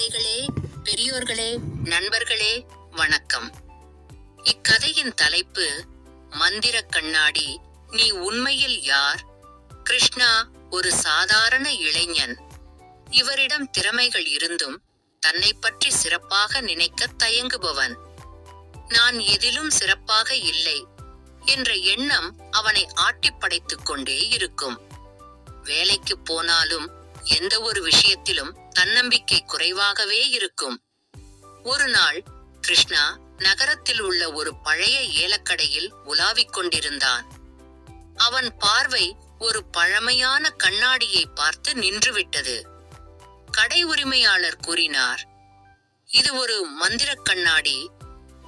குழந்தைகளே பெரியோர்களே நண்பர்களே வணக்கம். இக்கதையின் தலைப்பு மந்திர கண்ணாடி நீ உண்மையில் யார்? கிருஷ்ணா ஒரு சாதாரண இளைஞன். இவரிடம் திறமைகள் இருந்தும் தன்னை பற்றி சிறப்பாக நினைக்க தயங்குபவன். நான் எதிலும் சிறப்பாக இல்லை என்ற எண்ணம் அவனை ஆட்டிப்படைத்துக் கொண்டே இருக்கும். வேலைக்கு போனாலும் எந்த ஒரு விஷயத்திலும் தன்னம்பிக்கை குறைவாகவே இருக்கும். ஒரு நாள் கிருஷ்ணா நகரத்தில் உள்ள ஒரு பழைய ஏலக்கடையில் உலாவிக் கொண்டிருந்தான். அவன் பார்வை ஒரு பழமையான கண்ணாடியை பார்த்து நின்றுவிட்டது. கடை உரிமையாளர் கூறினார் இது ஒரு மந்திர கண்ணாடி.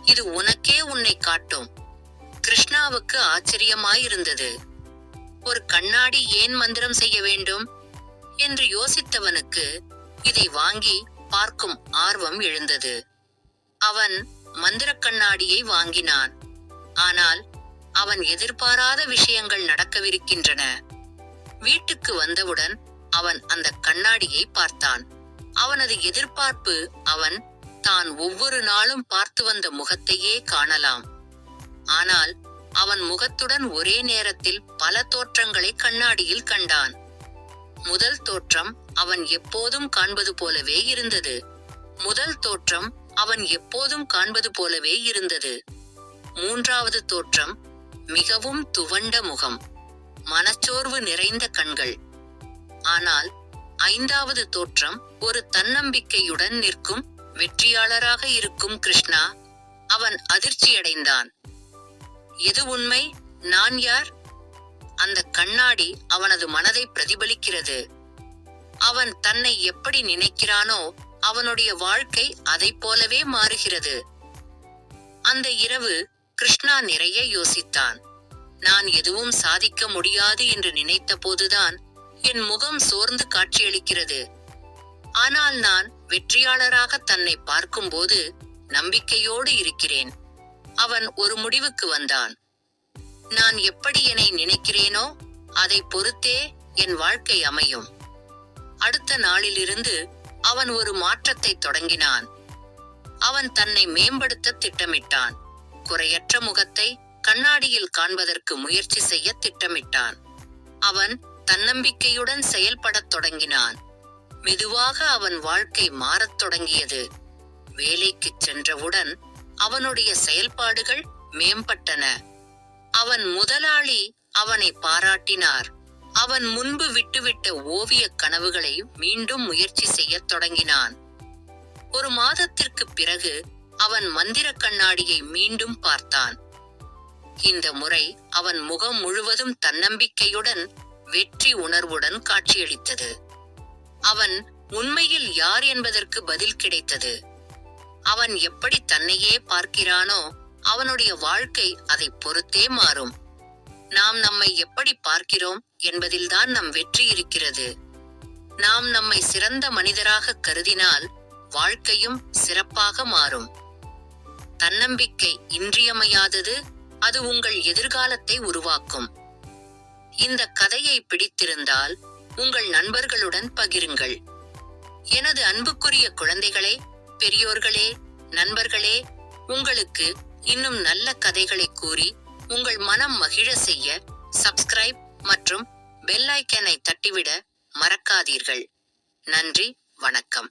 இது உனக்கே உன்னை காட்டும். கிருஷ்ணாவுக்கு ஆச்சரியமாயிருந்தது. ஒரு கண்ணாடி ஏன் மந்திரம் செய்ய வேண்டும்? என்று யோசித்தவனுக்கு இதை வாங்கி பார்க்கும் ஆர்வம் எழுந்தது. அவன் மந்திர கண்ணாடியை வாங்கினான். ஆனால் அவன் எதிர்பாராத விஷயங்கள் நடக்கவிருக்கின்றன. வீட்டுக்கு வந்தவுடன் அவன் அந்த கண்ணாடியை பார்த்தான். அவனது எதிர்பார்ப்பு அவன் தான் ஒவ்வொரு நாளும் பார்த்து வந்த முகத்தையே காணலாம். ஆனால் அவன் முகத்துடன் ஒரே நேரத்தில் பல தோற்றங்களை கண்ணாடியில் கண்டான். முதல் தோற்றம் அவன் எப்போதும் காண்பது போலவே இருந்தது. முதல் தோற்றம் அவன் எப்போதும் காண்பது போலவே இருந்தது. மூன்றாவது தோற்றம் மிகவும் துவண்ட முகம். மனச்சோர்வு நிறைந்த கண்கள். ஆனால் ஐந்தாவது தோற்றம் ஒரு தன்னம்பிக்கையுடன் நிற்கும் வெற்றியாளராக இருக்கும் கிருஷ்ணா அவன் அதிர்ச்சியடைந்தான். எது உண்மை? நான் யார்? அந்த கண்ணாடி அவனது மனதை பிரதிபலிக்கிறது. அவன் தன்னை எப்படி நினைக்கிறானோ அவனுடைய வாழ்க்கை அதைப் போலவே மாறுகிறது. அந்த இரவு கிருஷ்ணா நிறைய யோசித்தான். நான் எதுவும் சாதிக்க முடியாது என்று நினைத்த போதுதான் என் முகம் சோர்ந்து காட்சியளிக்கிறது. ஆனால் நான் வெற்றியாளராக தன்னை பார்க்கும்போது நம்பிக்கையோடு இருக்கிறேன். அவன் ஒரு முடிவுக்கு வந்தான். நான் எப்படி என்னை நினைக்கிறேனோ அதை பொறுத்தே என் வாழ்க்கை அமையும். அடுத்த நாளிலிருந்து அவன் ஒரு மாற்றத்தை தொடங்கினான். அவன் தன்னை மேம்படுத்த திட்டமிட்டான். குறையற்ற முகத்தை கண்ணாடியில் காண்பதற்கு முயற்சி செய்ய திட்டமிட்டான். அவன் தன்னம்பிக்கையுடன் செயல்படத் தொடங்கினான். மெதுவாக அவன் வாழ்க்கை மாறத் தொடங்கியது. வேலைக்குச் சென்றவுடன் அவனுடைய செயல்பாடுகள் மேம்பட்டன. அவன் முதலாளி அவனை பாராட்டினார். அவன் முன்பு விட்டுவிட்ட ஓவிய கனவுகளை மீண்டும் முயற்சி செய்யத் தொடங்கினான். ஒரு மாதத்திற்கு பிறகு அவன் மந்திர கண்ணாடியை மீண்டும் பார்த்தான். இந்த முறை அவன் முகம் முழுவதும் தன்னம்பிக்கையுடன் வெற்றி உணர்வுடன் காட்சியளித்தது. அவன் உண்மையில் யார் என்பதற்கு பதில் கிடைத்தது. அவன் எப்படி தன்னையே பார்க்கிறானோ அவனுடைய வாழ்க்கை அதை பொறுத்தே மாறும். நாம் நம்மை எப்படி பார்க்கிறோம் என்பதில்தான் நம் வெற்றி இருக்கிறது. நாம் நம்மை சிறந்த மனிதராக கருதினால் வாழ்க்கையும் சிறப்பாக மாறும். தன்னம்பிக்கை இன்றியமையாதது அது உங்கள் எதிர்காலத்தை உருவாக்கும். இந்த கதையை பிடித்திருந்தால் உங்கள் நண்பர்களுடன் பகிருங்கள். எனது அன்புக்குரிய குழந்தைகளே பெரியோர்களே நண்பர்களே உங்களுக்கு இன்னும் நல்ல கதைகளை கூறி உங்கள் மனம் மகிழ செய்ய சப்ஸ்கிரைப் மற்றும் பெல் ஐக்கனை தட்டிவிட மறக்காதீர்கள். நன்றி வணக்கம்.